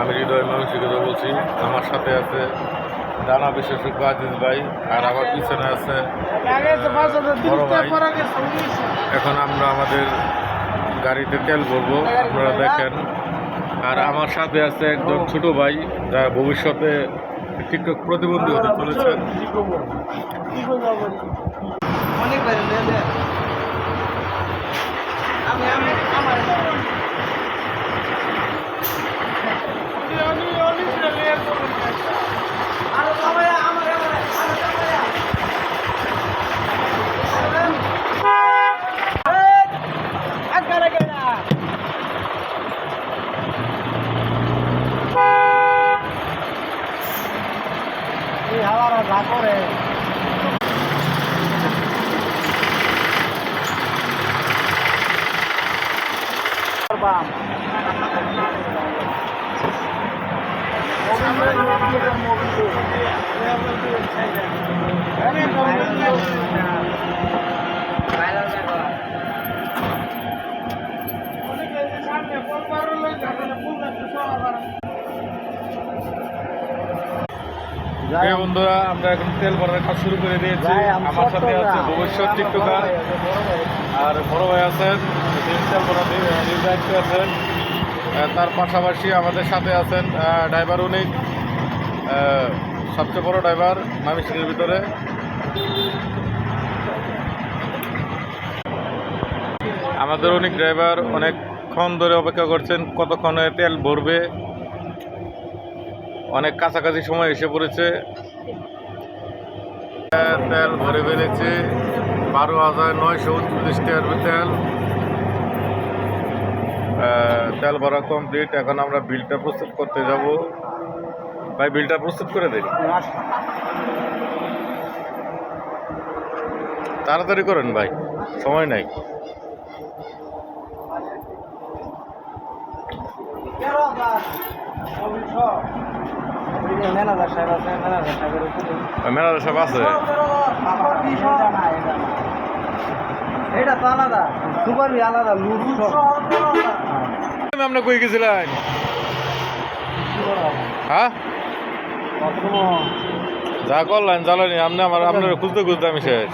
আমি হৃদয় কথা বলছি। আমার সাথে আছে দানা বিশেষজ্ঞ আজিজ ভাই আর আমার পিছনে আছে এখন আমরা আমাদের গাড়িতে তেল ভরবো, আপনারা দেখেন। আর আমার সাথে আছে একজন ছোট ভাই, যারা ভবিষ্যতে টিকটক প্রতিবন্ধী হতে চলেছেন অনেক বাইরে লে লে আমি আমি আমার আরে সবাই আমার আমার আকারে গেলা হাওয়ার যা করে বাম প্রিয় বন্ধুরা আমরা এখন তেল ভরার কাজ শুরু করে দিয়েছি। আমার সাথে আছে ভবিষ্যৎ টিকটকার আর বড় ভাই আছেন তেল ভরা দায়িত্বে আছেন। তার পাশাপাশি আমাদের সাথে আছেন ড্রাইভার উনি। সবচেয়ে বড় ড্রাইভার মামিসিংয়ের ভিতরে। আমাদের অনেক ড্রাইভার অনেকক্ষণ ধরে অপেক্ষা করছেন কতক্ষণে তেল ভরবে অনেক কাছাকাছি সময় এসে পড়েছে। তেল ভরে ফেলেছে। বারো হাজার নয়শো উনচল্লিশ টাকার তেল। তেল ভরা কমপ্লিট এখন আমরা বিলটা প্রস্তুত করতে যাব। ভাই, বিলটা প্রস্তুত করে দিন। তাড়াতাড়ি করেন ভাই, সময় নাই। উপরে সব আছে এটা তো আলাদা সুপার আলাদা লুট আপনি কই গেছিলেন হ্যাঁ? যা করলেন, জ্বালানি, আপনি আমার আপনার খুঁজতে খুঁজতে আমি শেষ।